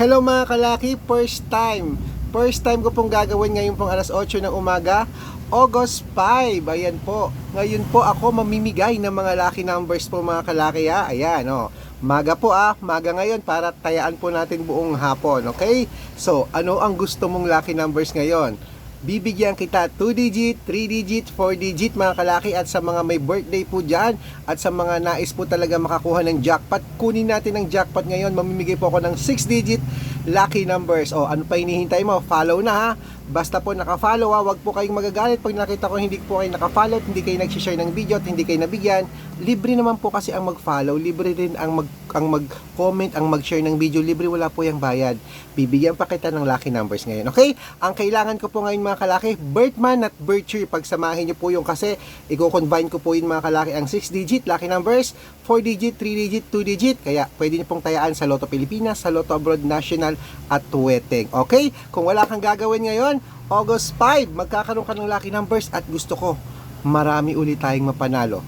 Hello mga kalaki, first time. First time ko pong gagawin ngayon pong alas 8 ng umaga, August 5. Ayan po. Ngayon po ako mamimigay ng mga lucky numbers po mga kalaki ha. Ayan oh. Maga po ah, maga ngayon para tayaan po natin buong hapon, okay? So, ano ang gusto mong lucky numbers ngayon? Bibigyan kita 2 digit, 3 digit, 4 digit mga kalaki at sa mga may birthday po dyan at sa mga nais po talaga makakuha ng jackpot, kunin natin ang jackpot ngayon. Mamimigay po ako ng 6 digit lucky numbers. O ano pa hinihintay mo? Follow na ha. Basta po naka-follow ha, wag po kayong magagalit pag nakita ko hindi po kayo naka-follow, at hindi kayo nag-share ng video at hindi kayo nabigyan. Libre naman po kasi ang mag-follow, libre rin ang mag ang mag-comment, ang mag-share ng video, libre wala po yung bayad. Bibigyan pa kita ng lucky numbers ngayon. Okay? Ang kailangan ko po ngayon mga kalaki, birth month at birth year. Pagsamahin niyo po yung kasi i-combine ko po yun mga kalaki ang 6 digit lucky numbers, 4 digit, 3 digit, 2 digit. Kaya pwede niyo pong tayaan sa Lotto Pilipinas, sa Lotto Abroad National at Tuweteng. Okay? Kung wala kang gagawin ngayon, August 5, magkakaroon ka ng lucky numbers at gusto ko marami ulit tayong mapanalo.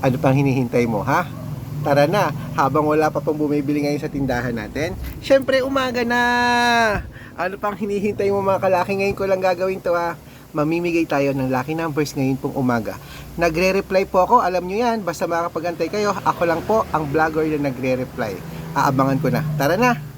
Ano pang hinihintay mo, ha? Tara na, habang wala pa pong bumibili ngayon sa tindahan natin. Syempre, umaga na! Ano pang hinihintay mo mga kalaki? Ngayon ko lang gagawin to ha. Mamimigay tayo ng lucky numbers ngayon pong umaga. Nagre-reply po ako, alam nyo yan. Basta makapagantay kayo, ako lang po ang vlogger na nagre-reply. Aabangan ko na. Tara na!